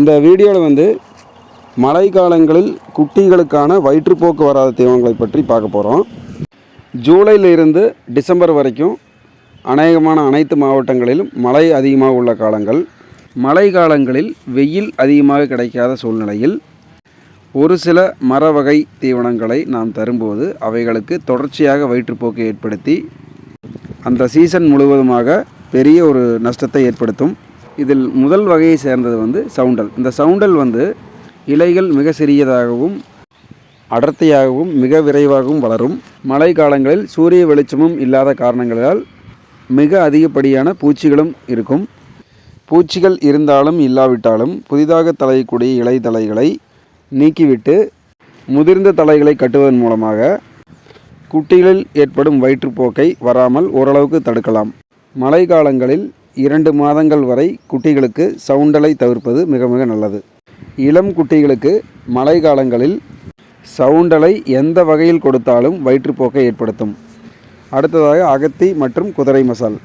இந்த வீடியோவில் வந்து மழை காலங்களில் குட்டிகளுக்கான வயிற்றுப்போக்கு வராத தீவனங்களை பற்றி பார்க்க போகிறோம் ஜூலையிலிருந்து டிசம்பர் வரைக்கும் அநேகமான அனைத்து மாவட்டங்களிலும் மழை அதிகமாக உள்ள காலங்கள். மழை காலங்களில் வெயில் அதிகமாக கிடைக்காத சூழ்நிலையில் ஒரு சில மர வகை தீவனங்களை நாம் தரும்போது அவைகளுக்கு தொடர்ச்சியாக வயிற்றுப்போக்கு ஏற்படுத்தி அந்த சீசன் முழுவதுமாக பெரிய ஒரு நஷ்டத்தை ஏற்படுத்தும். இதில் முதல் வகையை சேர்ந்தது வந்து சவுண்டல். இந்த சவுண்டல் வந்து இலைகள் மிக சிறியதாகவும் அடர்த்தியாகவும் மிக விரைவாகவும் வளரும். மழை காலங்களில் சூரிய வெளிச்சமும் இல்லாத காரணங்களால் மிக அதிகப்படியான பூச்சிகளும் இருக்கும். பூச்சிகள் இருந்தாலும் இல்லாவிட்டாலும் புதிதாக தலையக்கூடிய இலை தலைகளை நீக்கிவிட்டு முதிர்ந்த தலைகளை கட்டுவதன் மூலமாக குட்டிகளில் ஏற்படும் வயிற்றுப்போக்கை வராமல் ஓரளவுக்கு தடுக்கலாம். மழை காலங்களில் இரண்டு மாதங்கள் வரை குட்டிகளுக்கு சவுண்டலை தவிர்ப்பது மிக மிக நல்லது. இளம் குட்டிகளுக்கு மழை காலங்களில் சவுண்டலை எந்த வகையில் கொடுத்தாலும் வயிற்றுப்போக்கை ஏற்படுத்தும். அடுத்ததாக அகத்தி மற்றும் குதிரை மசால்.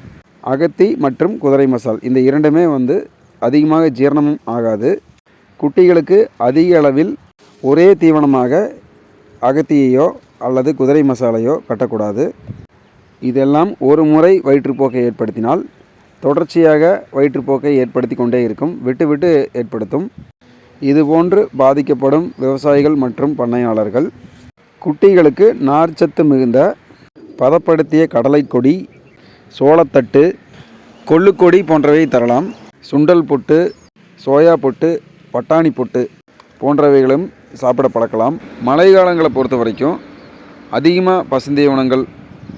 அகத்தி மற்றும் குதிரை மசால். இந்த இரண்டுமே வந்து அதிகமாக ஜீரணமும் ஆகாது. குட்டிகளுக்கு அதிக அளவில் ஒரே தீவனமாக அகத்தியையோ அல்லது குதிரை மசாலையோ கட்டக்கூடாது. இதெல்லாம் ஒரு முறை வயிற்றுப்போக்கை ஏற்படுத்தினால் தொடர்ச்சியாக வயிற்றுப்போக்கை ஏற்படுத்தி கொண்டே இருக்கும். விட்டு விட்டு ஏற்படுத்தும். இதுபோன்று பாதிக்கப்படும் விவசாயிகள் மற்றும் பண்ணையாளர்கள். குட்டிகளுக்கு நார்ச்சத்து மிகுந்த பதப்படுத்திய கடலை கொடி சோளத்தட்டு கொள்ளுக்கொடி போன்றவை தரலாம். சுண்டல் பொட்டு சோயா பொட்டு பட்டாணி பொட்டு போன்றவைகளும் சாப்பிட பழக்கலாம். மழை காலங்களை பொறுத்த வரைக்கும் அதிகமாக பசுந்தீவனங்கள்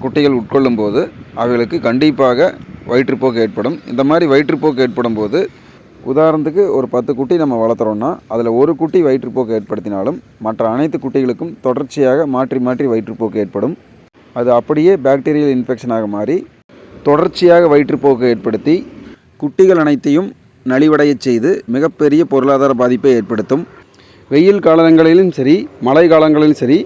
குட்டிகள் உட்கொள்ளும் போது அவைகளுக்கு கண்டிப்பாக வயிற்றுப்போக்கு ஏற்படும். இந்த மாதிரி வயிற்றுப்போக்கு ஏற்படும் போது உதாரணத்துக்கு ஒரு பத்து குட்டி நம்ம வளர்த்துறோன்னா அதில் ஒரு குட்டி வயிற்றுப்போக்கு ஏற்படுத்தினாலும் மற்ற அனைத்து குட்டிகளுக்கும் தொடர்ச்சியாக மாற்றி மாற்றி வயிற்றுப்போக்கு ஏற்படும். அது அப்படியே பாக்டீரியல் இன்ஃபெக்ஷனாக மாறி தொடர்ச்சியாக வயிற்றுப்போக்கு ஏற்படுத்தி குட்டிகள் அனைத்தையும் நலிவடையச் செய்து மிகப்பெரிய பொருளாதார பாதிப்பை ஏற்படுத்தும். வெயில் காலங்களிலும் சரி மழை காலங்களிலும் சரி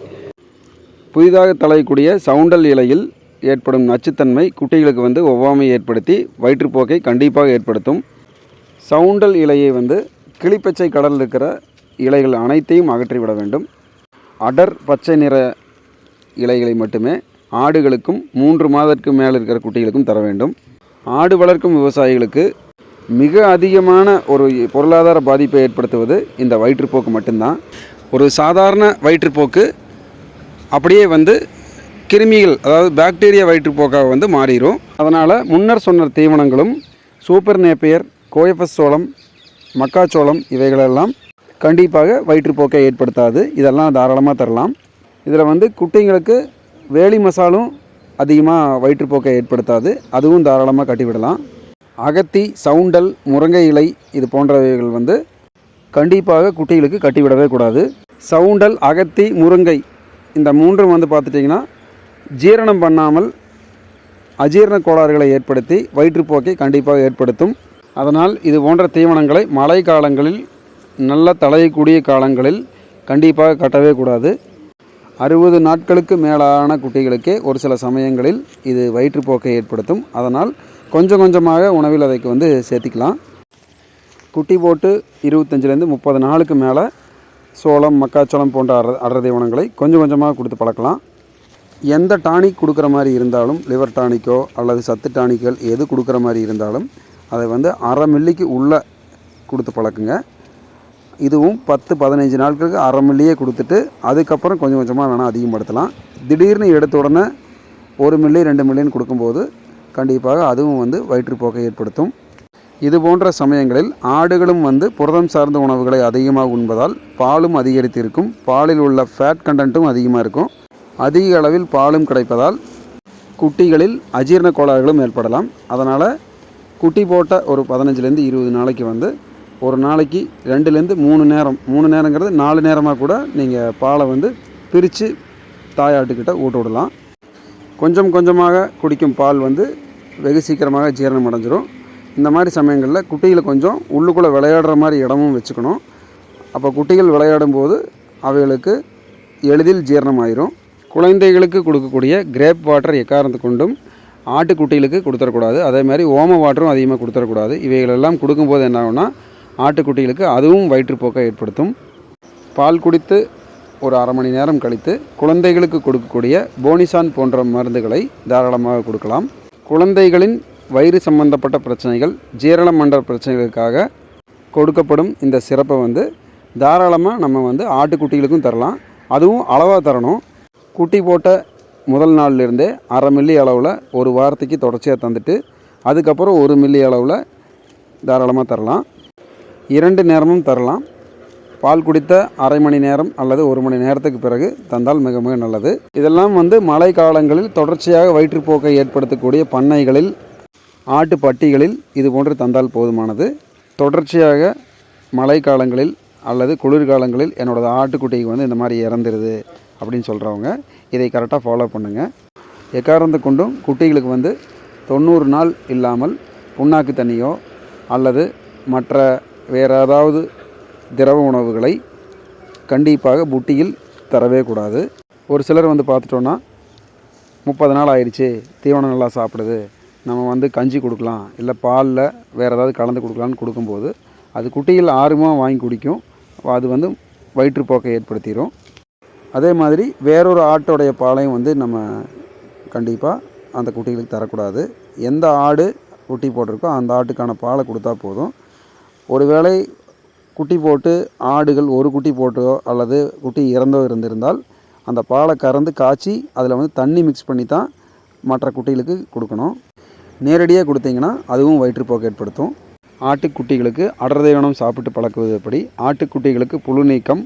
புதிதாக தலையக்கூடிய சவுண்டல் இலையில் ஏற்படும் நச்சுத்தன்மை குட்டிகளுக்கு வந்து ஒவ்வாமை ஏற்படுத்தி வயிற்றுப்போக்கை கண்டிப்பாக ஏற்படுத்தும். சவுண்டல் இலையை வந்து கிளிப்பச்சை கடலில் இருக்கிற இலைகள் அனைத்தையும் அகற்றிவிட வேண்டும். அடர் பச்சை நிற இலைகளை மட்டுமே ஆடுகளுக்கும் மூன்று மாதத்துக்கு மேலே இருக்கிற குட்டிகளுக்கும் தர வேண்டும். ஆடு வளர்க்கும் விவசாயிகளுக்கு மிக அதிகமான ஒரு பொருளாதார பாதிப்பை ஏற்படுத்துவது இந்த வயிற்றுப்போக்கு மட்டும்தான். ஒரு சாதாரண வயிற்றுப்போக்கு அப்படியே வந்து கிருமிகள் அதாவது பாக்டீரியா வயிற்றுப்போக்காக வந்து மாறிடும் அதனால் முன்னர் சொன்ன தீவனங்களும் சூப்பர் நேப்பியர் கோயபஸ் சோளம் மக்காச்சோளம் இவைகளெல்லாம் கண்டிப்பாக வயிற்றுப்போக்கை ஏற்படுத்தாது. இதெல்லாம் தாராளமாக தரலாம். இதில் வந்து குட்டிங்களுக்கு வேலி மசாலும் அதிகமாக வயிற்றுப்போக்கை ஏற்படுத்தாது. அதுவும் தாராளமாக கட்டிவிடலாம். அகத்தி சவுண்டல் முருங்கை இலை இது போன்றவைகள் வந்து கண்டிப்பாக குட்டிகளுக்கு கட்டிவிடவே கூடாது. சவுண்டல் அகத்தி முருங்கை இந்த மூன்றும் வந்து பார்த்துட்டிங்கன்னா ஜீரணம் பண்ணாமல் அஜீரண கோளாறுகளை ஏற்படுத்தி வயிற்றுப்போக்கை கண்டிப்பாக ஏற்படுத்தும். அதனால் இது போன்ற தீவனங்களை மழை காலங்களில் நல்ல தழையக்கூடிய காலங்களில் கண்டிப்பாக கட்டவே கூடாது. அறுபது நாட்களுக்கு மேலான குட்டிகளுக்கே ஒரு சில சமயங்களில் இது வயிற்றுப்போக்கை ஏற்படுத்தும். அதனால் கொஞ்சம் கொஞ்சமாக உணவில் அதைக்கு வந்து சேர்த்திக்கலாம். குட்டி போட்டு இருபத்தஞ்சிலேருந்து முப்பது நாளுக்கு மேலே சோளம் மக்காச்சோளம் போன்ற அற அடர் தீவனங்களை கொஞ்சம் கொஞ்சமாக கொடுத்து பழக்கலாம். எந்த டானிக் கொடுக்குற மாதிரி இருந்தாலும் லிவர் டானிக்கோ அல்லது சத்து டானிக்கல் எது கொடுக்குற மாதிரி இருந்தாலும் அதை வந்து அரை மில்லிக்கு உள்ளே கொடுத்து பழக்குங்க. இதுவும் பத்து பதினஞ்சு நாட்களுக்கு அரை மில்லியே கொடுத்துட்டு அதுக்கப்புறம் கொஞ்சம் கொஞ்சமாக வேணால் அதிகப்படுத்தலாம். திடீர்னு எடுத்த உடனே ஒரு மில்லி ரெண்டு மில்லின்னு கொடுக்கும்போது கண்டிப்பாக அதுவும் வந்து வயிற்றுப்போக்கை ஏற்படுத்தும். இது போன்ற சமயங்களில் ஆடுகளும் வந்து புரதம் சார்ந்த உணவுகளை அதிகமாக உண்பதால் பாலும் அதிகரித்திருக்கும். பாலில் உள்ள ஃபேட் கண்டென்ட்டும் அதிகமாக இருக்கும். அதிக அளவில் பாலும் கிடைப்பதால் குட்டிகளில் அஜீரண கோளாறுகளும் ஏற்படலாம். அதனால் குட்டி போட்ட ஒரு பதினஞ்சுலேருந்து இருபது நாளைக்கு வந்து ஒரு நாளைக்கு ரெண்டுலேருந்து மூணு நேரம் மூணு நேரங்கிறது நாலு நேரமாக கூட நீங்கள் பாலை வந்து பிரித்து தாயாட்டுக்கிட்ட ஊட்ட விடலாம். கொஞ்சம் கொஞ்சமாக குடிக்கும் பால் வந்து வெகு சீக்கிரமாக ஜீரணம் அடைஞ்சிரும். இந்த மாதிரி சமயங்களில் குட்டிகளை கொஞ்சம் உள்ளுக்குள்ளே விளையாடுற மாதிரி இடமும் வச்சுக்கணும். அப்போ குட்டிகள் விளையாடும் போது அவைகளுக்கு எளிதில் ஜீரணமாயிரும். குழந்தைகளுக்கு கொடுக்கக்கூடிய கிரேப் வாட்டர் எக்காரணத்து கொண்டும் ஆட்டுக்குட்டிகளுக்கு கொடுத்துடக்கூடாது அதே மாதிரி ஓம வாட்டரும் அதிகமாக கொடுத்துடக்கூடாது இவைகளெல்லாம் கொடுக்கும்போது என்ன ஆகும்னா ஆட்டுக்குட்டிகளுக்கு அதுவும் வயிற்றுப்போக்கை ஏற்படுத்தும். பால் குடித்து ஒரு அரை மணி நேரம் கழித்து குழந்தைகளுக்கு கொடுக்கக்கூடிய போனிசான் போன்ற மருந்துகளை தாராளமாக கொடுக்கலாம். குழந்தைகளின் வயிறு சம்பந்தப்பட்ட பிரச்சனைகள் ஜீரண மண்டல பிரச்சனைகளுக்காக கொடுக்கப்படும் இந்த சிறப்பை வந்து தாராளமாக நம்ம வந்து ஆட்டுக்குட்டிகளுக்கும் தரலாம். அதுவும் அளவாக தரணும். குட்டி போட்ட முதல் நாள்லேருந்தே அரை மில்லி அளவில் ஒரு வாரத்துக்கு தொடர்ச்சியாக தந்துட்டு அதுக்கப்புறம் ஒரு மில்லி அளவில் தாராளமாக தரலாம். இரண்டு நேரமும் தரலாம். பால் குடித்த அரை மணி நேரம் அல்லது ஒரு மணி நேரத்துக்கு பிறகு தந்தால் மிக மிக நல்லது. இதெல்லாம் வந்து மழை காலங்களில் தொடர்ச்சியாக வயிற்றுப்போக்கை ஏற்படுத்தக்கூடிய பண்ணைகளில் ஆட்டு பட்டிகளில் இது போன்று தந்தால் போதுமானது. தொடர்ச்சியாக மழை காலங்களில் அல்லது குளிர்காலங்களில் என்னோடய ஆட்டுக்குட்டிக்கு வந்து இந்த மாதிரி இறந்துருது. அப்படின்னு சொல்கிறவங்க இதை கரெக்டாக ஃபாலோ பண்ணுங்கள் எக்காரந்து கொண்டும் குட்டிகளுக்கு வந்து தொண்ணூறு நாள் இல்லாமல் புண்ணாக்கு தண்ணியோ அல்லது மற்ற வேறு ஏதாவது திரவ உணவுகளை கண்டிப்பாக புட்டியில் தரவே கூடாது. ஒரு சிலர் வந்து பார்த்துட்டோன்னா முப்பது நாள் ஆயிடுச்சு தீவனம் நல்லா சாப்பிடுது நம்ம வந்து கஞ்சி கொடுக்கலாம் இல்லை பாலில் வேறு ஏதாவது கலந்து கொடுக்கலான்னு கொடுக்கும்போது அது குட்டியில் ஆர்வமாக வாங்கி குடிக்கும். அது வந்து வயிற்றுப்போக்கை ஏற்படுத்திடும் அதே மாதிரி வேறொரு ஆட்டோடைய பாலையும் வந்து நம்ம கண்டிப்பாக அந்த குட்டிகளுக்கு தரக்கூடாது. எந்த ஆடு குட்டி போட்டிருக்கோ அந்த ஆட்டுக்கான பாலை கொடுத்தா போதும். ஒருவேளை குட்டி போட்டு ஆடுகள் ஒரு குட்டி போட்டோ அல்லது குட்டி இறந்தோ இருந்திருந்தால் அந்த பாலை கறந்து காய்ச்சி அதில் வந்து தண்ணி மிக்ஸ் பண்ணி தான் மற்ற குட்டிகளுக்கு கொடுக்கணும். நேரடியாக கொடுத்தீங்கன்னா அதுவும் வயிற்றுப்போக்கு ஏற்படுத்தும். ஆட்டுக்குட்டிகளுக்கு அடர்தேவனம் சாப்பிட்டு பழக்குவது எப்படி ஆட்டுக்குட்டிகளுக்கு புழு நீக்கம்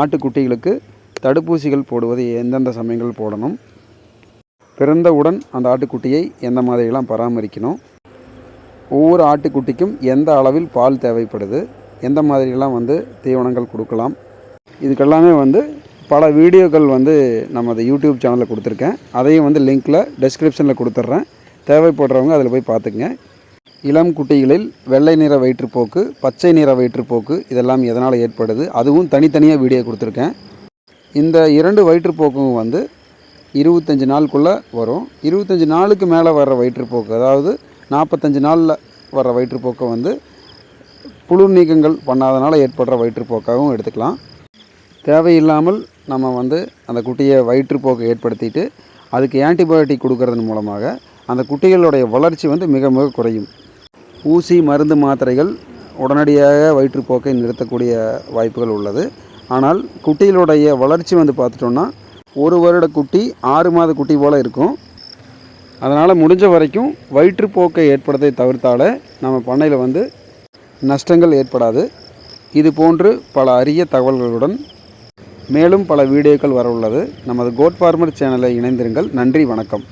ஆட்டுக்குட்டிகளுக்கு தடுப்பூசிகள் போடுவது எந்தெந்த சமயங்கள் போடணும்? பிறந்தவுடன் அந்த ஆட்டுக்குட்டியை எந்த மாதிரியெல்லாம் பராமரிக்கணும்? ஒவ்வொரு ஆட்டுக்குட்டிக்கும் எந்த அளவில் பால் தேவைப்படுது? எந்த மாதிரியெல்லாம் வந்து தீவனங்கள் கொடுக்கலாம்? இதுக்கெல்லாமே வந்து பல வீடியோக்கள் வந்து நமது யூடியூப் சேனலில் கொடுத்துருக்கேன். அதையும் வந்து லிங்க்கில் டெஸ்கிரிப்ஷனில் கொடுத்துட்றேன். தேவைப்படுறவங்க அதில் போய் பார்த்துக்குங்க. இளம் குட்டிகளில் வெள்ளை நிற வயிற்றுப்போக்கு பச்சை நிற வயிற்றுப்போக்கு இதெல்லாம் எதனால் ஏற்படுது? அதுவும் தனித்தனியாக வீடியோ கொடுத்துருக்கேன். இந்த இரண்டு வயிற்றுப்போக்கும் வந்து இருபத்தஞ்சி நாளுக்குள்ளே வரும். இருபத்தஞ்சி நாளுக்கு மேலே வர்ற வயிற்றுப்போக்கு அதாவது நாற்பத்தஞ்சு நாளில் வர்ற வயிற்றுப்போக்கை வந்து புழு நீக்கங்கள் பண்ணாதனால ஏற்படுற வயிற்றுப்போக்காகவும் எடுத்துக்கலாம். தேவையில்லாமல் நம்ம வந்து அந்த குட்டியை வயிற்றுப்போக்கை ஏற்படுத்திட்டு அதுக்கு ஆன்டிபயோட்டிக் கொடுக்கறதன் மூலமாக அந்த குட்டிகளுடைய வளர்ச்சி வந்து மிக மிக குறையும். ஊசி மருந்து மாத்திரைகள் உடனடியாக வயிற்றுப்போக்கை நிறுத்தக்கூடிய வாய்ப்புகள் உள்ளது. ஆனால் குட்டிகளுடைய வளர்ச்சி வந்து பார்த்துட்டோன்னா ஒரு வருட குட்டி ஆறு மாத குட்டி போல் இருக்கும். அதனால் முடிஞ்ச வரைக்கும் வயிற்றுப்போக்கை ஏற்படுறதை தவிர்த்தாலே நம்ம பண்ணையில் வந்து நஷ்டங்கள் ஏற்படாது. இது போன்று பல அரிய தகவல்களுடன் மேலும் பல வீடியோக்கள் வர உள்ளது. நமது கோட் ஃபார்மர் சேனலை இணைந்திருங்கள். நன்றி வணக்கம்.